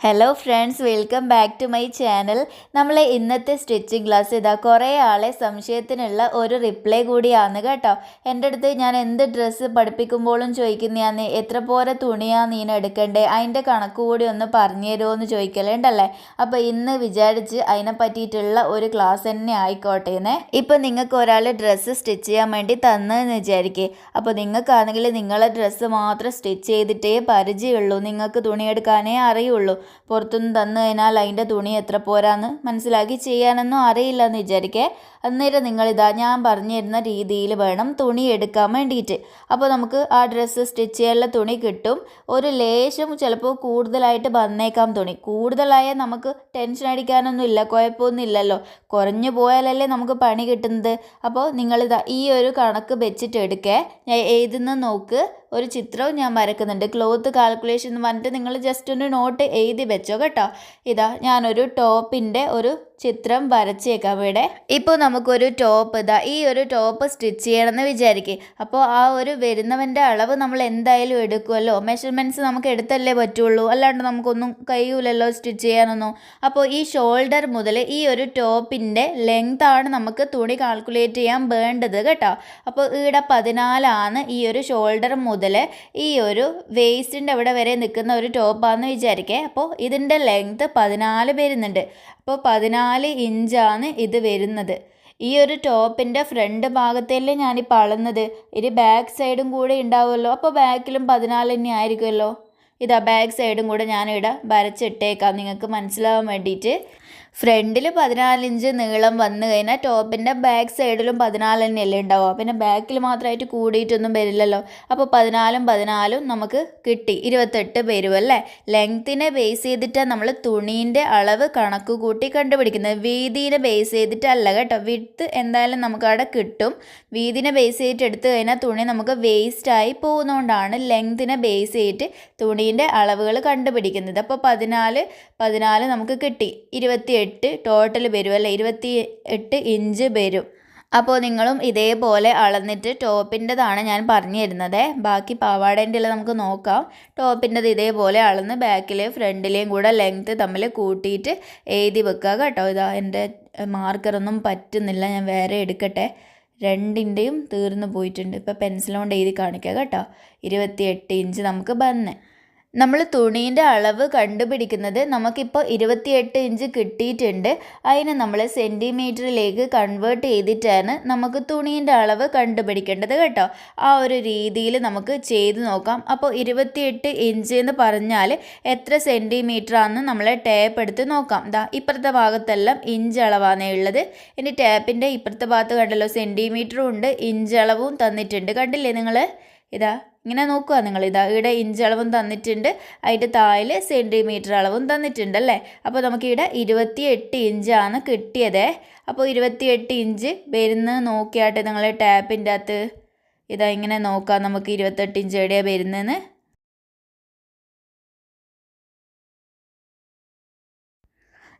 Hello friends welcome back to my channel നമ്മളെ ഇന്നത്തെ stitching class ഇതാ കുറേ ആളെ സംശയത്തിനുള്ള ഒരു റിപ്ലൈ കൂടിയാണ് കേട്ടോ. എന്റെ അടുത്ത് ഞാൻ എന്ത് ഡ്രസ്സ് പഠിപ്പിക്കുമ്പോഴും ചോദിക്കുന്നതാണ് എത്ര പോരെ തുണിയാണ് നീന എടുക്കണ്ടേ? അതിന്റെ കണക്ക് കൂടി ഒന്ന് പറഞ്ഞു തരുമോ എന്ന് ചോദിക്കലുണ്ടല്ലേ? അപ്പോൾ ഇന്ന് വിചാരിച്ച് അതിനെ പറ്റിയിട്ടുള്ള ഒരു ക്ലാസ് തന്നെ ആയിക്കോട്ടെ എന്നേ ഇപ്പം നിങ്ങൾക്ക് ഒരാൾ ഡ്രസ്സ് സ്റ്റിച്ച് ചെയ്യാൻ വേണ്ടി തന്നെന്ന് വിചാരിക്കേ. അപ്പോൾ നിങ്ങൾക്കാണെങ്കിൽ നിങ്ങളെ ഡ്രസ്സ് മാത്രം സ്റ്റിച്ച് ചെയ്തിട്ടേ പരിചയമുള്ളൂ. നിങ്ങൾക്ക് തുണിയെടുക്കാനേ അറിയുള്ളൂ. പുറത്തുനിന്ന് തന്നു കഴിഞ്ഞാൽ അതിന്റെ തുണി എത്ര പോരാന്ന് മനസ്സിലാക്കി ചെയ്യാനൊന്നും അറിയില്ല എന്ന് വിചാരിക്കേ. അന്നേരം നിങ്ങളിതാ ഞാൻ പറഞ്ഞു തരുന്ന രീതിയിൽ വേണം തുണി എടുക്കാൻ വേണ്ടിയിട്ട്. അപ്പോൾ നമുക്ക് ആ ഡ്രസ്സ് സ്റ്റിച്ച് ചെയ്യാനുള്ള തുണി കിട്ടും. ഒരു ലേശം ചിലപ്പോൾ കൂടുതലായിട്ട് വന്നേക്കാം തുണി. കൂടുതലായാൽ നമുക്ക് ടെൻഷൻ അടിക്കാനൊന്നും ഇല്ല കുഴപ്പമൊന്നും ഇല്ലല്ലോ. കുറഞ്ഞു പോയാലല്ലേ നമുക്ക് പണി കിട്ടുന്നത്. അപ്പോൾ നിങ്ങളിതാ ഈ ഒരു കണക്ക് വെച്ചിട്ട് എടുക്കേ. ഞാൻ എഴുതുന്ന നോക്ക്. ഒരു ചിത്രവും ഞാൻ വരക്കുന്നുണ്ട്. ക്ലോത്ത് കാൽക്കുലേഷൻ എന്ന് പറഞ്ഞിട്ട് നിങ്ങൾ ജസ്റ്റ് ഒന്ന് നോട്ട് എഴുതി വെച്ചോ കേട്ടോ. ഇതാ ഞാനൊരു ടോപ്പിന്റെ ഒരു ചിത്രം വരച്ചേക്കാം ഇവിടെ. ഇപ്പോൾ നമുക്കൊരു ടോപ്പ് ഇതാ ഈ ഒരു ടോപ്പ് സ്റ്റിച്ച് ചെയ്യണമെന്ന് വിചാരിക്കുക അപ്പോൾ ആ ഒരു വരുന്നവന്റെ അളവ് നമ്മൾ എന്തായാലും എടുക്കുമല്ലോ. മെഷർമെന്റ്സ് നമുക്ക് എടുത്തല്ലേ പറ്റുള്ളൂ. അല്ലാണ്ട് നമുക്കൊന്നും കഴിയൂലല്ലോ സ്റ്റിച്ച് ചെയ്യാനൊന്നും. അപ്പോൾ ഈ ഷോൾഡർ മുതൽ ഈ ഒരു ടോപ്പിന്റെ ആണ് നമുക്ക് തുണി കാൽക്കുലേറ്റ് ചെയ്യാൻ വേണ്ടത് കേട്ടോ. അപ്പോൾ ഇവിടെ പതിനാലാണ് ഈ ഒരു ഷോൾഡർ മുതൽ ഈ ഒരു വേസ്റ്റിന്റെ അവിടെ വരെ നിൽക്കുന്ന ഒരു ടോപ്പാണെന്ന് വിചാരിക്കേ. അപ്പോൾ ഇതിന്റെ ലെങ്ത് പതിനാല് വരുന്നുണ്ട്. അപ്പോൾ പതിനാല് ഇഞ്ചാണ് ഇത് വരുന്നത്. ഈ ഒരു ടോപ്പിന്റെ ഫ്രണ്ട് ഭാഗത്തല്ലേ ഞാനിപ്പോൾ അളന്നത് ഇത് ബാക്ക് സൈഡും കൂടെ ഉണ്ടാവുമല്ലോ. അപ്പോൾ ബാക്കിലും പതിനാല് തന്നെ ആയിരിക്കുമല്ലോ. ഇതാ ബാക്ക് സൈഡും കൂടെ ഞാനിവിടെ വരച്ചിട്ടേക്കാം. നിങ്ങൾക്ക് മനസ്സിലാവാൻ വേണ്ടിയിട്ട്. ഫ്രണ്ടിൽ പതിനാലിഞ്ച് നീളം വന്നു കഴിഞ്ഞാൽ ടോപ്പിന്റെ ബാക്ക് സൈഡിലും പതിനാല് തന്നെയല്ലേ ഉണ്ടാവുക. പിന്നെ ബാക്കിൽ മാത്രമായിട്ട് കൂടിയിട്ടൊന്നും വരില്ലല്ലോ. അപ്പോൾ പതിനാലും പതിനാലും നമുക്ക് കിട്ടി. ഇരുപത്തെട്ട് വരും അല്ലേ? ലെങ്ത്തിനെ ബേസ് ചെയ്തിട്ടാണ് നമ്മൾ തുണീന്റെ അളവ് കണക്ക് കൂട്ടി കണ്ടുപിടിക്കുന്നത്. വീതിനെ ബേസ് ചെയ്തിട്ടല്ല കേട്ടോ. വിട്ത്ത് എന്തായാലും നമുക്ക് അവിടെ കിട്ടും. വീതിനെ ബേസ് ചെയ്തിട്ട് എടുത്തു കഴിഞ്ഞാൽ തുണി നമുക്ക് വേസ്റ്റായി പോകുന്നതുകൊണ്ടാണ് ലെങ്ത്തിനെ ബേസ് ചെയ്തിട്ട് തുണീന്റെ അളവുകൾ കണ്ടുപിടിക്കുന്നത്. അപ്പോൾ പതിനാല് പതിനാല് നമുക്ക് കിട്ടി. ഇരുപത്തി എട്ട് ടോട്ടൽ വരും അല്ലേ? ഇരുപത്തി എട്ട് ഇഞ്ച് വരും. അപ്പോൾ നിങ്ങളും ഇതേപോലെ അളന്നിട്ട് ടോപ്പിന്റെതാണ് ഞാൻ പറഞ്ഞു തരുന്നത് ബാക്കി പാവാടേന്റെ നമുക്ക് നോക്കാം. ടോപ്പിന്റെത് ഇതേപോലെ അളന്ന് ബാക്കിലെയും ഫ്രണ്ടിലെയും കൂടെ ലെങ്ത്ത് തമ്മിൽ കൂട്ടിയിട്ട് എഴുതി വെക്കുക കേട്ടോ. ഇതാ എന്റെ മാർക്കറൊന്നും പറ്റുന്നില്ല. ഞാൻ വേറെ എടുക്കട്ടെ. രണ്ടിന്റെയും തീർന്നു പോയിട്ടുണ്ട്. ഇപ്പോൾ പെൻസിൽ കൊണ്ട് എഴുതി കാണിക്കുക കേട്ടോ. ഇരുപത്തിയെട്ട് ഇഞ്ച് നമുക്ക് ബന്ന് നമ്മൾ തുണീന്റെ അളവ് കണ്ടുപിടിക്കുന്നത് നമുക്കിപ്പോൾ ഇരുപത്തിയെട്ട് ഇഞ്ച് കിട്ടിയിട്ടുണ്ട്. അതിന് നമ്മൾ സെന്റിമീറ്ററിലേക്ക് കൺവേർട്ട് ചെയ്തിട്ടാണ് നമുക്ക് തുണീന്റെ അളവ് കണ്ടുപിടിക്കേണ്ടത് കേട്ടോ. ആ ഒരു രീതിയിൽ നമുക്ക് ചെയ്ത് നോക്കാം. അപ്പോൾ ഇരുപത്തിയെട്ട് ഇഞ്ച് എന്ന് പറഞ്ഞാൽ എത്ര സെന്റിമീറ്റർ ആണെന്ന് നമ്മൾ ടേപ്പ് എടുത്ത് നോക്കാം. ദാ ഇപ്പുറത്തെ ഭാഗത്തെല്ലാം ഇഞ്ച് അളവാണ് ഉള്ളത്. ഇനി ടാപ്പിന്റെ ഇപ്പുറത്തെ ഭാഗത്ത് കണ്ടല്ലോ സെന്റിമീറ്ററും ഉണ്ട് ഇഞ്ച് അളവും തന്നിട്ടുണ്ട്. കണ്ടില്ലേ നിങ്ങൾ? ഇതാ ഇങ്ങനെ നോക്കുക നിങ്ങൾ. ഇതാ ഇവിടെ ഇഞ്ച് അളവും തന്നിട്ടുണ്ട്. അതിന്റെ താഴെ സെന്റിമീറ്റർ അളവും തന്നിട്ടുണ്ട് അല്ലേ? അപ്പോൾ നമുക്കിവിടെ ഇരുപത്തിയെട്ട് ഇഞ്ചാണ് കിട്ടിയത്. അപ്പോൾ ഇരുപത്തി എട്ട് ഇഞ്ച് വരുന്ന നോക്കിയാട്ടെ നിങ്ങൾ ടാപ്പിന്റെ അകത്ത്. ഇതാ ഇങ്ങനെ നോക്കാം നമുക്ക് ഇരുപത്തെട്ട് ഇഞ്ച് എവിടെയാണ് വരുന്നതെന്ന്.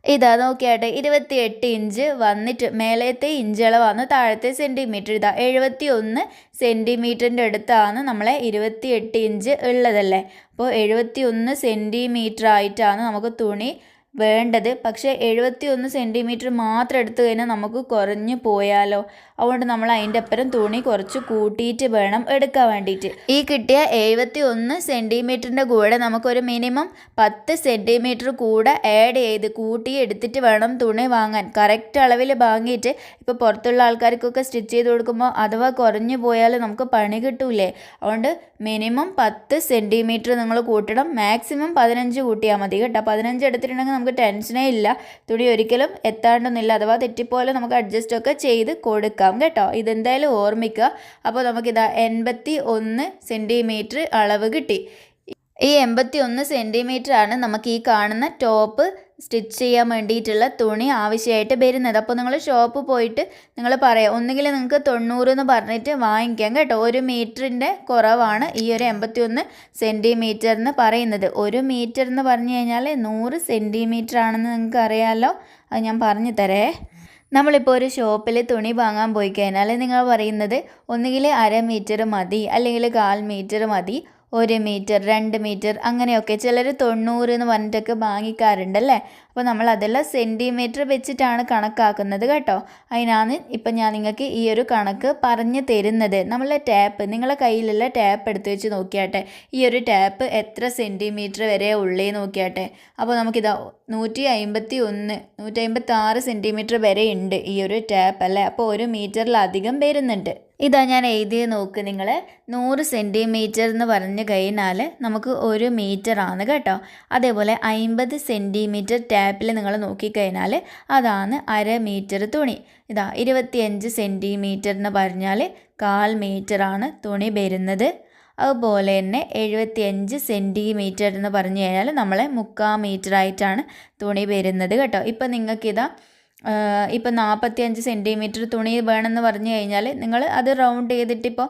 ഇതാ നോക്കിയാട്ടെ ഇരുപത്തി എട്ട് ഇഞ്ച് വന്നിട്ട് മേലത്തെ ഇഞ്ചളവാണ് താഴത്തെ സെന്റിമീറ്റർ ഇതാ എഴുപത്തി ഒന്ന് സെന്റിമീറ്ററിന്റെ അടുത്താണ് നമ്മളെ ഇരുപത്തി എട്ട് ഇഞ്ച് ഉള്ളതല്ലേ? അപ്പോൾ എഴുപത്തി ഒന്ന് സെന്റിമീറ്റർ ആയിട്ടാണ് നമുക്ക് തുണി വേണ്ടത്. പക്ഷേ എഴുപത്തി ഒന്ന് സെന്റിമീറ്റർ മാത്രം എടുത്തു കഴിഞ്ഞാൽ നമുക്ക് കുറഞ്ഞു പോയാലോ? അതുകൊണ്ട് നമ്മൾ അതിന്റെ അപ്പുറം തുണി കുറച്ച് കൂട്ടിയിട്ട് വേണം എടുക്കാൻ വേണ്ടിയിട്ട്. ഈ കിട്ടിയ എഴുപത്തി ഒന്ന് സെന്റിമീറ്ററിന്റെ കൂടെ നമുക്കൊരു മിനിമം പത്ത് സെന്റിമീറ്റർ കൂടെ ആഡ് ചെയ്ത് കൂട്ടി എടുത്തിട്ട് വേണം തുണി വാങ്ങാൻ. കറക്റ്റ് അളവിൽ വാങ്ങിയിട്ട് ഇപ്പോൾ പുറത്തുള്ള ആൾക്കാർക്കൊക്കെ സ്റ്റിച്ച് ചെയ്ത് കൊടുക്കുമ്പോൾ അഥവാ കുറഞ്ഞു പോയാൽ നമുക്ക് പണി കിട്ടൂലേ? അതുകൊണ്ട് മിനിമം പത്ത് സെന്റിമീറ്റർ നിങ്ങൾ കൂട്ടണം. മാക്സിമം പതിനഞ്ച് കൂട്ടിയാൽ മതി കേട്ടോ. പതിനഞ്ച് എടുത്തിട്ടുണ്ടെങ്കിൽ നമുക്ക് ടെൻഷനേ ഇല്ല. തുണി ഒരിക്കലും എത്താണ്ടൊന്നുമില്ല. അഥവാ തെറ്റിപ്പോലെ നമുക്ക് അഡ്ജസ്റ്റ് ഒക്കെ ചെയ്ത് കൊടുക്കാം കേട്ടോ. ഇതെന്തായാലും ഓർമ്മിക്കുക. അപ്പോൾ നമുക്കിതാ എൺപത്തി ഒന്ന് സെന്റിമീറ്റർ അളവ് കിട്ടി. ഈ എൺപത്തി ഒന്ന് സെന്റിമീറ്റർ ആണ് നമുക്ക് ഈ കാണുന്ന ടോപ്പ് സ്റ്റിച്ച് ചെയ്യാൻ വേണ്ടിയിട്ടുള്ള തുണി ആവശ്യമായിട്ട് വരുന്നത്. അപ്പോൾ നിങ്ങൾ ഷോപ്പ് പോയിട്ട് നിങ്ങൾ പറയാം ഒന്നുകിൽ നിങ്ങൾക്ക് തൊണ്ണൂറ് എന്ന് പറഞ്ഞിട്ട് വാങ്ങിക്കാം കേട്ടോ. ഒരു മീറ്ററിന്റെ കുറവാണ് ഈ ഒരു എൺപത്തി ഒന്ന് സെന്റിമീറ്റർ എന്ന് പറയുന്നത്. ഒരു മീറ്റർ എന്ന് പറഞ്ഞു കഴിഞ്ഞാൽ നൂറ് സെന്റിമീറ്റർ ആണെന്ന് നിങ്ങൾക്ക് അറിയാമല്ലോ അത് ഞാൻ പറഞ്ഞു തരേ. നമ്മളിപ്പോൾ ഒരു ഷോപ്പിൽ തുണി വാങ്ങാൻ പോയി കഴിഞ്ഞാൽ നിങ്ങൾ പറയുന്നത് ഒന്നുകിൽ അര മീറ്റർ മതി അല്ലെങ്കിൽ കാൽ മീറ്റർ മതി ഒരു മീറ്റർ രണ്ട് മീറ്റർ അങ്ങനെയൊക്കെ. ചിലർ തൊണ്ണൂറ് എന്ന് പറഞ്ഞിട്ടൊക്കെ വാങ്ങിക്കാറുണ്ടല്ലേ? അപ്പോൾ നമ്മൾ അതെല്ലാം സെന്റിമീറ്റർ വെച്ചിട്ടാണ് കണക്കാക്കുന്നത് കേട്ടോ. അതിനാണ് ഇപ്പം ഞാൻ നിങ്ങൾക്ക് ഈ ഒരു കണക്ക് പറഞ്ഞു തരുന്നത്. നമ്മളെ ടാപ്പ് നിങ്ങളെ കയ്യിലുള്ള ടാപ്പ് എടുത്ത് വെച്ച് നോക്കിയാട്ടെ. ഈ ഒരു ടാപ്പ് എത്ര സെന്റിമീറ്റർ വരെ ഉള്ളേ നോക്കിയാട്ടെ. അപ്പോൾ നമുക്കിതാ നൂറ്റി അമ്പത്തി ഒന്ന് നൂറ്റി അമ്പത്തി ആറ് സെന്റിമീറ്റർ വരെ ഉണ്ട് ഈ ഒരു ടാപ്പ് അല്ലേ? അപ്പോൾ ഒരു മീറ്ററിലധികം വരുന്നുണ്ട്. ഇതാ ഞാൻ എഴുതി നോക്ക് നിങ്ങൾ നൂറ് സെന്റിമീറ്റർ എന്ന് പറഞ്ഞു കഴിഞ്ഞാൽ നമുക്ക് ഒരു ആണ് കേട്ടോ. അതേപോലെ അമ്പത് സെന്റിമീറ്റർ ടാപ്പിൽ നിങ്ങൾ നോക്കിക്കഴിഞ്ഞാൽ അതാണ് അര മീറ്റർ തുണി. ഇതാ ഇരുപത്തിയഞ്ച് സെന്റിമീറ്റർ എന്ന് പറഞ്ഞാൽ കാൽ ആണ് തുണി വരുന്നത്. അതുപോലെ തന്നെ എഴുപത്തിയഞ്ച് സെന്റിമീറ്റർ എന്ന് പറഞ്ഞു കഴിഞ്ഞാൽ നമ്മളെ മുക്കാൽ മീറ്റർ ആയിട്ടാണ് തുണി വരുന്നത് കേട്ടോ. ഇപ്പം നിങ്ങൾക്കിതാ ഇപ്പം നാൽപ്പത്തിയഞ്ച് സെന്റിമീറ്റർ തുണി വേണമെന്ന് പറഞ്ഞു കഴിഞ്ഞാൽ നിങ്ങൾ അത് റൗണ്ട് ചെയ്തിട്ട് ഇപ്പോൾ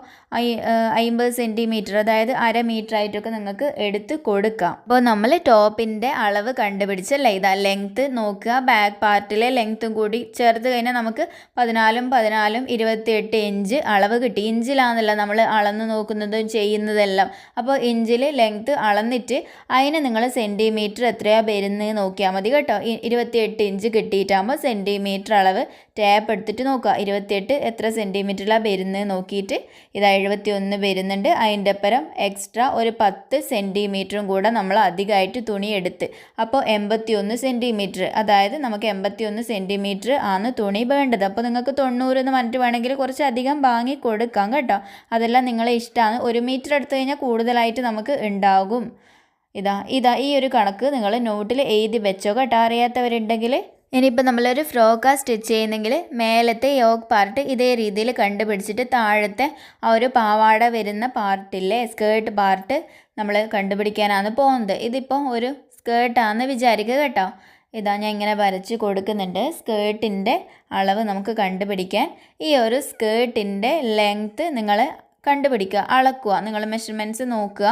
അമ്പത് സെന്റിമീറ്റർ അതായത് അര മീറ്റർ ആയിട്ടൊക്കെ നിങ്ങൾക്ക് എടുത്ത് കൊടുക്കാം. അപ്പോൾ നമ്മൾ ടോപ്പിന്റെ അളവ് കണ്ടുപിടിച്ചല്ലേ? ഇതാ ലെങ്ത്ത് നോക്കുക. ബാക്ക് പാർട്ടിലെ ലെങ്ത്തും കൂടി ചേർത്ത് കഴിഞ്ഞാൽ നമുക്ക് പതിനാലും പതിനാലും ഇരുപത്തിയെട്ട് ഇഞ്ച് അളവ് കിട്ടി. ഇഞ്ചിലാണെന്നല്ല നമ്മൾ അളന്ന് നോക്കുന്നതും ചെയ്യുന്നതെല്ലാം. അപ്പോൾ ഇഞ്ചിൽ ലെങ്ത്ത് അളന്നിട്ട് അതിന് നിങ്ങൾ സെന്റിമീറ്റർ എത്രയാണ് വരുന്നത് നോക്കിയാൽ മതി കേട്ടോ. ഇരുപത്തിയെട്ട് ഇഞ്ച് കിട്ടിയിട്ടാകുമ്പോൾ സെന്റിമീറ്റർ അളവ് ടാപ്പ് എടുത്തിട്ട് നോക്കുക. ഇരുപത്തിയെട്ട് എത്ര സെന്റിമീറ്ററിലാണ് വരുന്നത് നോക്കിയിട്ട് ഇത് എഴുപത്തി ഒന്ന് വരുന്നുണ്ട്. അതിന്റെ അപ്പുറം എക്സ്ട്രാ ഒരു പത്ത് സെന്റിമീറ്ററും കൂടെ നമ്മൾ അധികമായിട്ട് തുണി എടുത്ത്. അപ്പോൾ എൺപത്തി ഒന്ന് സെന്റിമീറ്റർ അതായത് നമുക്ക് എൺപത്തി ഒന്ന് സെന്റിമീറ്റർ ആണ് തുണി വേണ്ടത്. അപ്പോൾ നിങ്ങൾക്ക് തൊണ്ണൂറ് എന്ന് പറഞ്ഞിട്ട് വേണമെങ്കിൽ കുറച്ച് അധികം വാങ്ങി കൊടുക്കാം കേട്ടോ. അതെല്ലാം നിങ്ങളെ ഇഷ്ടമാണ്. ഒരു മീറ്റർ എടുത്തു കഴിഞ്ഞാൽ കൂടുതലായിട്ട് നമുക്ക് ഉണ്ടാകും. ഇതാ ഇതാ ഈ ഒരു കണക്ക് നിങ്ങൾ നോട്ടിൽ എഴുതി വെച്ചോ കേട്ടോ. അറിയാത്തവരുണ്ടെങ്കിൽ ഇനിയിപ്പോൾ നമ്മളൊരു ഫ്രോക്കാ സ്റ്റിച്ച് ചെയ്യുന്നെങ്കിൽ മേലത്തെ യോഗ് പാർട്ട് ഇതേ രീതിയിൽ കണ്ടുപിടിച്ചിട്ട് താഴത്തെ ആ ഒരു പാവാട വരുന്ന പാർട്ടില്ലേ സ്കേർട്ട് പാർട്ട് നമ്മൾ കണ്ടുപിടിക്കാനാണ് പോകുന്നത്. ഇതിപ്പോൾ ഒരു സ്കേർട്ടാണെന്ന് വിചാരിക്കുക കേട്ടോ. ഇതാ ഞാൻ ഇങ്ങനെ വരച്ച് കൊടുക്കുന്നുണ്ട്. സ്കേർട്ടിന്റെ അളവ് നമുക്ക് കണ്ടുപിടിക്കാൻ. ഈ ഒരു സ്കേർട്ടിന്റെ ലെങ്ത്ത് നിങ്ങൾ കണ്ടുപിടിക്കുക. അളക്കുക. നിങ്ങൾ മെഷർമെന്റ്സ് നോക്കുക.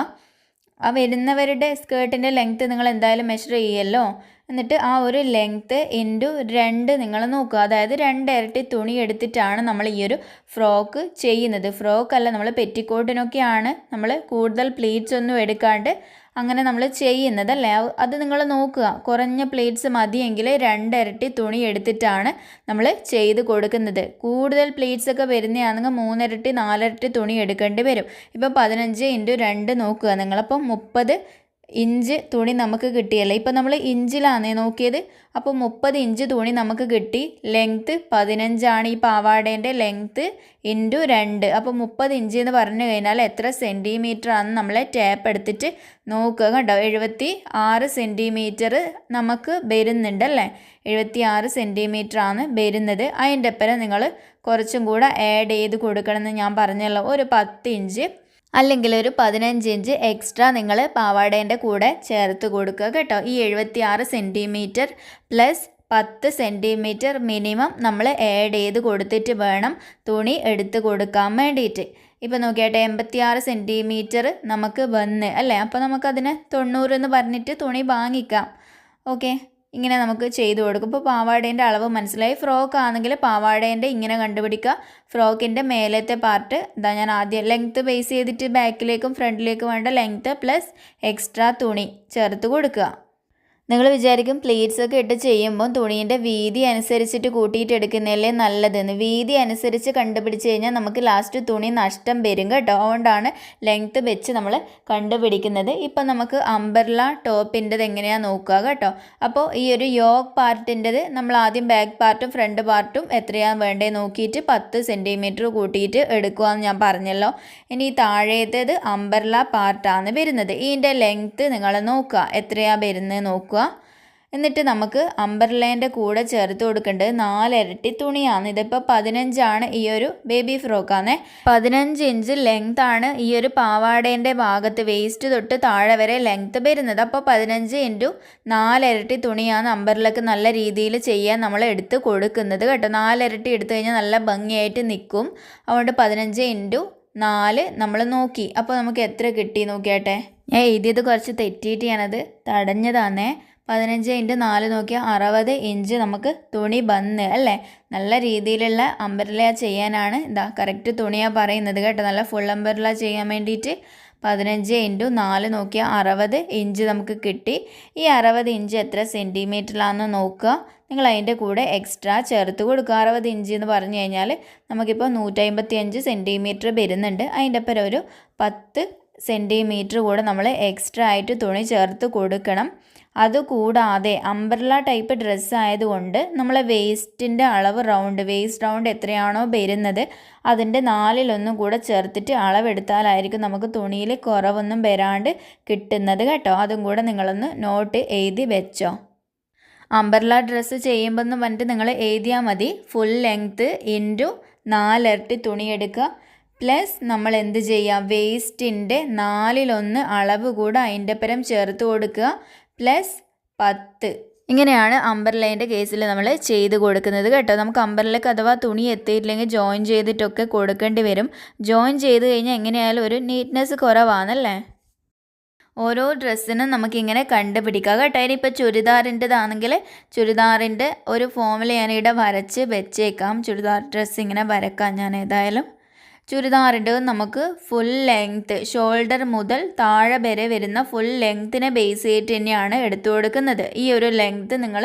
ആ വരുന്നവരുടെ സ്കേർട്ടിന്റെ ലെങ്ത്ത് നിങ്ങൾ എന്തായാലും മെഷർ ചെയ്യുമല്ലോ എന്നിട്ട് ആ ഒരു ലെങ്ത്ത് ഇന്റു രണ്ട് നിങ്ങൾ നോക്കുക. അതായത് രണ്ട് ഇരട്ടി തുണി എടുത്തിട്ടാണ് നമ്മൾ ഈ ഒരു ഫ്രോക്ക് ചെയ്യുന്നത്. ഫ്രോക്ക് അല്ല നമ്മൾ പെറ്റിക്കോട്ടിനൊക്കെയാണ് നമ്മൾ കൂടുതൽ പ്ലീറ്റ്സ് ഒന്നും എടുക്കാണ്ട് അങ്ങനെ നമ്മൾ ചെയ്യുന്നത് ചെയ്യുന്നതല്ലേ അത് നിങ്ങൾ നോക്കുക. കുറഞ്ഞ പ്ലേറ്റ്സ് മതിയെങ്കിൽ രണ്ടിരട്ടി തുണി എടുത്തിട്ടാണ് നമ്മൾ ചെയ്ത് കൊടുക്കുന്നത്. കൂടുതൽ പ്ലേറ്റ്സ് ഒക്കെ വരുന്നതാണെങ്കിൽ മൂന്നിരട്ടി നാലിരട്ടി തുണി എടുക്കേണ്ടി വരും. ഇപ്പോൾ പതിനഞ്ച് ഇന്റു രണ്ട് നോക്കുക. നിങ്ങളപ്പം മുപ്പത് ഇഞ്ച് തുണി നമുക്ക് കിട്ടിയല്ലേ? ഇപ്പം നമ്മൾ ഇഞ്ചിലാണേ നോക്കിയത്. അപ്പോൾ മുപ്പത് ഇഞ്ച് തുണി നമുക്ക് കിട്ടി. ലെങ്ത്ത് പതിനഞ്ചാണ്. ഈ പാവാടേന്റെ ലെങ്ത്ത് ഇന്റു രണ്ട്. അപ്പോൾ മുപ്പത് ഇഞ്ച് എന്ന് പറഞ്ഞു കഴിഞ്ഞാൽ എത്ര സെന്റിമീറ്റർ ആണ് നമ്മളെ ടാപ്പ് എടുത്തിട്ട് നോക്കുക കേട്ടോ. എഴുപത്തി ആറ് സെന്റിമീറ്റർ നമുക്ക് വരുന്നുണ്ടല്ലേ? എഴുപത്തി ആറ് സെന്റിമീറ്റർ ആണ് വരുന്നത്. അതിന്റെ ഒപ്പം നിങ്ങൾ കുറച്ചും കൂടെ ആഡ് ചെയ്ത് കൊടുക്കണമെന്ന് ഞാൻ പറഞ്ഞല്ലോ. ഒരു പത്ത് ഇഞ്ച് അല്ലെങ്കിൽ ഒരു പതിനഞ്ച് ഇഞ്ച് എക്സ്ട്രാ നിങ്ങൾ പാവാടേന്റെ കൂടെ ചേർത്ത് കൊടുക്കുക കേട്ടോ. ഈ എഴുപത്തി ആറ് സെന്റിമീറ്റർ പ്ലസ് പത്ത് സെന്റിമീറ്റർ മിനിമം നമ്മൾ ആഡ് ചെയ്ത് കൊടുത്തിട്ട് വേണം തുണി എടുത്ത് കൊടുക്കാൻ വേണ്ടിയിട്ട്. ഇപ്പോൾ നോക്കിയാട്ടെ എൺപത്തി ആറ് സെന്റിമീറ്റർ നമുക്ക് വന്ന് അല്ലേ? അപ്പോൾ നമുക്കതിന് തൊണ്ണൂറ് എന്ന് പറഞ്ഞിട്ട് തുണി വാങ്ങിക്കാം. ഓക്കെ? ഇങ്ങനെ നമുക്ക് ചെയ്തു കൊടുക്കും. ഇപ്പോൾ പാവാടേന്റെ അളവ് മനസ്സിലായി? ഫ്രോക്ക് ആണെങ്കിൽ പാവാടേന്റെ ഇങ്ങനെ കണ്ടുപിടിക്കുക. ഫ്രോക്കിന്റെ മേലത്തെ പാർട്ട് ഇതാ ഞാൻ ആദ്യം ലെങ്ത്ത് ബേസ് ചെയ്തിട്ട് ബാക്കിലേക്കും ഫ്രണ്ടിലേക്കും വേണ്ട ലെങ്ത്ത് പ്ലസ് എക്സ്ട്രാ തുണി ചേർത്ത് കൊടുക്കുക. നിങ്ങൾ വിചാരിക്കും പ്ലേറ്റ്സ് ഒക്കെ ഇട്ട് ചെയ്യുമ്പോൾ തുണീന്റെ വീതി അനുസരിച്ചിട്ട് കൂട്ടിയിട്ട് എടുക്കുന്നതല്ലേ നല്ലതെന്ന്. വീതി അനുസരിച്ച് കണ്ടുപിടിച്ച് കഴിഞ്ഞാൽ നമുക്ക് ലാസ്റ്റ് തുണി നഷ്ടം വരും കേട്ടോ. അതുകൊണ്ടാണ് ലെങ്ത്ത് വെച്ച് നമ്മൾ കണ്ടുപിടിക്കുന്നത്. ഇപ്പം നമുക്ക് അംബർല ടോപ്പിന്റെത് എങ്ങനെയാണ് നോക്കുക കേട്ടോ. അപ്പോൾ ഈ ഒരു യോഗ് പാർട്ടിന്റെത് നമ്മൾ ആദ്യം ബാക്ക് പാർട്ടും ഫ്രണ്ട് പാർട്ടും എത്രയാണ് വേണ്ടത് നോക്കിയിട്ട് പത്ത് സെന്റിമീറ്റർ കൂട്ടിയിട്ട് എടുക്കുകയെന്ന് ഞാൻ പറഞ്ഞല്ലോ. ഇനി ഈ താഴേത്തേത് അംബർല പാർട്ടാണ് വരുന്നത്. ഇതിന്റെ ലെങ്ത്ത് നിങ്ങൾ നോക്കുക. എത്രയാണ് വരുന്നത് നോക്കുക. എന്നിട്ട് നമുക്ക് അംബർലേന്റെ കൂടെ ചേർത്ത് കൊടുക്കേണ്ടത് നാലിരട്ടി തുണിയാണ്. ഇതിപ്പോൾ പതിനഞ്ചാണ് ഈ ഒരു ബേബി ഫ്രോക്കാണ് പതിനഞ്ച് ഇഞ്ച് ലെങ്ത് ആണ് ഈ ഒരു പാവാടേന്റെ ഭാഗത്ത് വേസ്റ്റ് തൊട്ട് താഴെ വരെ ലെങ്ത് വരുന്നത്. അപ്പോൾ പതിനഞ്ച് ഇന്റു നാലിരട്ടി തുണിയാണ് അമ്പറിലൊക്കെ നല്ല രീതിയിൽ ചെയ്യാൻ നമ്മൾ എടുത്ത് കൊടുക്കുന്നത് കേട്ടോ. നാലിരട്ടി എടുത്തു കഴിഞ്ഞാൽ നല്ല ഭംഗിയായിട്ട് നിൽക്കും. അതുകൊണ്ട് പതിനഞ്ച് ഇന്റു നാല് നമ്മൾ നോക്കി. അപ്പോൾ നമുക്ക് എത്ര കിട്ടി നോക്കിയാട്ടെ? ഞാൻ എഴുതിയത് കുറച്ച് തെറ്റിയിട്ട് ഞാനത് തടഞ്ഞതാണേ പതിനഞ്ച് ഇന്റു നാല് നോക്കിയാൽ അറുപത് ഇഞ്ച് നമുക്ക് തുണി ബന്ന് അല്ലേ? നല്ല രീതിയിലുള്ള അമ്പരല ചെയ്യാനാണ് ഇതാ കറക്റ്റ് തുണിയാണ് പറയുന്നത് കേട്ടോ. നല്ല ഫുൾ അമ്പരല ചെയ്യാൻ വേണ്ടിയിട്ട് പതിനഞ്ച് ഇന്റു നാല് നോക്കിയാൽ അറുപത് ഇഞ്ച് നമുക്ക് കിട്ടി. ഈ അറുപത് ഇഞ്ച് എത്ര സെന്റിമീറ്ററിലാണെന്ന് നോക്കുക. നിങ്ങൾ അതിന്റെ കൂടെ എക്സ്ട്രാ ചേർത്ത് കൊടുക്കുക. അറുപത് ഇഞ്ച് എന്ന് പറഞ്ഞു കഴിഞ്ഞാൽ നമുക്കിപ്പോൾ നൂറ്റമ്പത്തി അഞ്ച് സെന്റിമീറ്റർ വരുന്നുണ്ട്. അതിന്റെ ഒപ്പം ഒരു പത്ത് സെന്റിമീറ്റർ കൂടെ നമ്മൾ എക്സ്ട്രാ ആയിട്ട് തുണി ചേർത്ത് കൊടുക്കണം. അതുകൂടാതെ അംബ്രല ടൈപ്പ് ഡ്രസ്സ് ആയതുകൊണ്ട് നമ്മളെ വേസ്റ്റിന്റെ അളവ് റൗണ്ട് വേസ്റ്റ് റൗണ്ട് എത്രയാണോ വരുന്നത് അതിന്റെ നാലിലൊന്നും കൂടെ ചേർത്തിട്ട് അളവെടുത്താലായിരിക്കും നമുക്ക് തുണിയിൽ കുറവൊന്നും വരാണ്ട് കിട്ടുന്നത് കേട്ടോ. അതും കൂടെ നിങ്ങളൊന്ന് നോട്ട് എഴുതി വെച്ചോ. അംബർല ഡ്രസ്സ് ചെയ്യുമ്പോൾ പറഞ്ഞിട്ട് നിങ്ങൾ എഴുതിയാൽ മതി. ഫുൾ ലെങ്ത്ത് ഇന്റു നാലിരട്ടി തുണിയെടുക്കുക പ്ലസ് നമ്മൾ എന്ത് ചെയ്യുക? വേസ്റ്റിന്റെ നാലിലൊന്ന് അളവ് കൂടെ അതിന്റെ പരം ചേർത്ത് കൊടുക്കുക. പ്ലസ് പത്ത്. ഇങ്ങനെയാണ് അമ്പർലൈന്റെ കേസിൽ നമ്മൾ ചെയ്ത് കൊടുക്കുന്നത് കേട്ടോ. നമുക്ക് അമ്പർലേക്ക് അഥവാ തുണി എത്തിയിട്ടില്ലെങ്കിൽ ജോയിൻ ചെയ്തിട്ടൊക്കെ കൊടുക്കേണ്ടി വരും. ജോയിൻ ചെയ്ത് കഴിഞ്ഞാൽ എങ്ങനെയായാലും ഒരു നീറ്റ്നെസ് കുറവാണല്ലേ? ഓരോ ഡ്രസ്സിനും നമുക്കിങ്ങനെ കണ്ടുപിടിക്കാം കേട്ടോ. ഇനിയിപ്പോൾ ചുരിദാറിന്റെതാണെങ്കിൽ ചുരിദാറിന്റെ ഒരു ഫോമിൽ ഞാനിവിടെ വരച്ച് വെച്ചേക്കാം. ചുരിദാർ ഡ്രസ്സ് ഇങ്ങനെ വരക്കാം ഞാൻ ഏതായാലും ചുരിദാറിന്റെ നമുക്ക് ഫുൾ ലെങ്ത്ത് ഷോൾഡർ മുതൽ താഴെ വരെ വരുന്ന ഫുൾ ലെങ്ത്തിനെ ബേസ് ചെയ്തിട്ട് തന്നെയാണ് എടുത്തു കൊടുക്കുന്നത്. ഈ ഒരു ലെങ്ത്ത് നിങ്ങൾ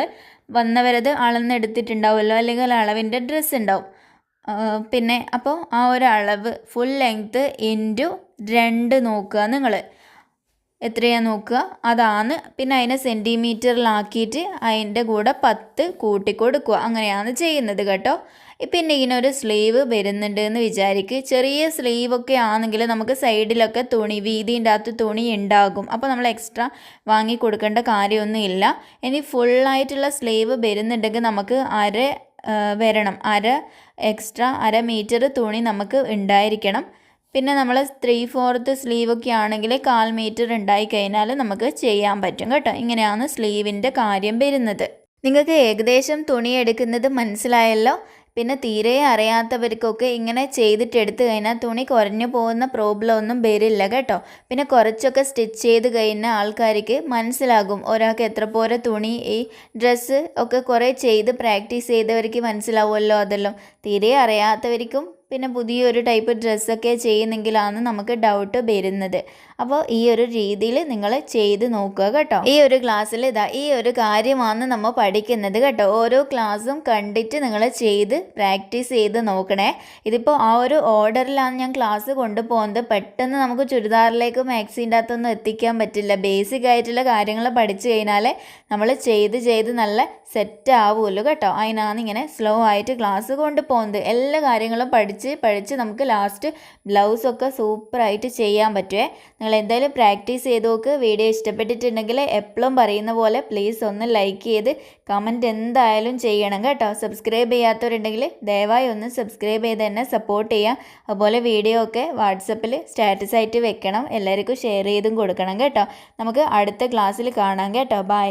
വന്നവരത് അളന്നെടുത്തിട്ടുണ്ടാവുമല്ലോ അല്ലെങ്കിൽ അളവിന്റെ ഡ്രസ്സ് ഉണ്ടാവും. പിന്നെ അപ്പോൾ ആ ഒരു അളവ് ഫുൾ ലെങ്ത്ത് ഇന്റു രണ്ട് നോക്കുക നിങ്ങൾ. എത്രയാണ് നോക്കുക? അതാണ്. പിന്നെ അതിനെ സെന്റിമീറ്ററിലാക്കിയിട്ട് അതിന്റെ കൂടെ പത്ത് കൂട്ടിക്കൊടുക്കുക. അങ്ങനെയാണ് ചെയ്യുന്നത് കേട്ടോ. പിന്നെ ഇങ്ങനെ ഒരു സ്ലീവ് വരുന്നുണ്ട് എന്ന് വിചാരിക്കുക ചെറിയ സ്ലീവൊക്കെ ആണെങ്കിൽ നമുക്ക് സൈഡിലൊക്കെ തുണി വീതിന്റെ അകത്ത് തുണി ഉണ്ടാകും. അപ്പോൾ നമ്മൾ എക്സ്ട്രാ വാങ്ങി കൊടുക്കേണ്ട കാര്യമൊന്നുമില്ല. ഇനി ഫുള്ളായിട്ടുള്ള സ്ലീവ് വരുന്നുണ്ടെങ്കിൽ നമുക്ക് അര വരണം. അര എക്സ്ട്രാ അര മീറ്റർ തുണി നമുക്ക് ഉണ്ടായിരിക്കണം. പിന്നെ നമ്മൾ ത്രീ ഫോർത്ത് സ്ലീവൊക്കെ ആണെങ്കിൽ കാൽ മീറ്റർ ഉണ്ടായി കഴിഞ്ഞാൽ നമുക്ക് ചെയ്യാൻ പറ്റും കേട്ടോ. ഇങ്ങനെയാണ് സ്ലീവിന്റെ കാര്യം വരുന്നത്. നിങ്ങൾക്ക് ഏകദേശം തുണി എടുക്കുന്നത് മനസ്സിലായല്ലോ? പിന്നെ തീരെ അറിയാത്തവർക്കൊക്കെ ഇങ്ങനെ ചെയ്തിട്ട് എടുത്തു കഴിഞ്ഞാൽ തുണി കുറഞ്ഞു പോകുന്ന പ്രോബ്ലം ഒന്നും വരില്ല കേട്ടോ. പിന്നെ കുറച്ചൊക്കെ സ്റ്റിച്ച് ചെയ്ത് കഴിഞ്ഞ ആൾക്കാർക്ക് മനസ്സിലാകും ഒരാൾക്ക് എത്ര പോലെ തുണി ഈ ഡ്രസ്സ് ഒക്കെ കുറേ ചെയ്ത് പ്രാക്ടീസ് ചെയ്തവർക്ക് മനസ്സിലാവുമല്ലോ അതെല്ലാം. തീരെ അറിയാത്തവർക്കും പിന്നെ പുതിയൊരു ടൈപ്പ് ഡ്രസ്സൊക്കെ ചെയ്യുന്നെങ്കിലാണ് നമുക്ക് ഡൗട്ട് വരുന്നത്. അപ്പോൾ ഈ ഒരു രീതിയിൽ നിങ്ങൾ ചെയ്ത് നോക്കുക കേട്ടോ. ഈ ഒരു ക്ലാസ്സിൽ ഇതാ ഈ ഒരു കാര്യമാണ് നമ്മൾ പഠിക്കുന്നത് കേട്ടോ. ഓരോ ക്ലാസ്സും കണ്ടിട്ട് നിങ്ങൾ ചെയ്ത് പ്രാക്ടീസ് ചെയ്ത് നോക്കണേ. ഇതിപ്പോൾ ആ ഒരു ഓർഡറിലാണ് ഞാൻ ക്ലാസ് കൊണ്ടുപോകുന്നത്. പെട്ടെന്ന് നമുക്ക് ചുരിദാറിലേക്ക് മാക്സിന്റെ അകത്തൊന്നും എത്തിക്കാൻ പറ്റില്ല. ബേസിക് ആയിട്ടുള്ള കാര്യങ്ങൾ പഠിച്ചു കഴിഞ്ഞാൽ നമ്മൾ ചെയ്ത് ചെയ്ത് നല്ല സെറ്റ് ആവുമല്ലോ കേട്ടോ. അതിനാണ് ഇങ്ങനെ സ്ലോ ആയിട്ട് ക്ലാസ് കൊണ്ടുപോകുന്നത്. എല്ലാ കാര്യങ്ങളും പഠിച്ച് പഠിച്ച് നമുക്ക് ലാസ്റ്റ് ബ്ലൗസൊക്കെ സൂപ്പറായിട്ട് ചെയ്യാൻ പറ്റുമേ നിങ്ങൾ എന്തായാലും പ്രാക്ടീസ് ചെയ്ത് നോക്ക്. വീഡിയോ ഇഷ്ടപ്പെട്ടിട്ടുണ്ടെങ്കിൽ എപ്പോഴും പറയുന്ന പോലെ പ്ലീസ് ഒന്ന് ലൈക്ക് ചെയ്ത് കമന്റ് എന്തായാലും ചെയ്യണം കേട്ടോ. സബ്സ്ക്രൈബ് ചെയ്യാത്തവരുണ്ടെങ്കിൽ ദയവായി ഒന്ന് സബ്സ്ക്രൈബ് ചെയ്ത് തന്നെ സപ്പോർട്ട് ചെയ്യാം. അതുപോലെ വീഡിയോ ഒക്കെ വാട്സപ്പിൽ സ്റ്റാറ്റസ് ആയിട്ട് വെക്കണം. എല്ലാവർക്കും ഷെയർ ചെയ്തും കൊടുക്കണം കേട്ടോ. നമുക്ക് അടുത്ത ക്ലാസ്സിൽ കാണാം കേട്ടോ. ബൈ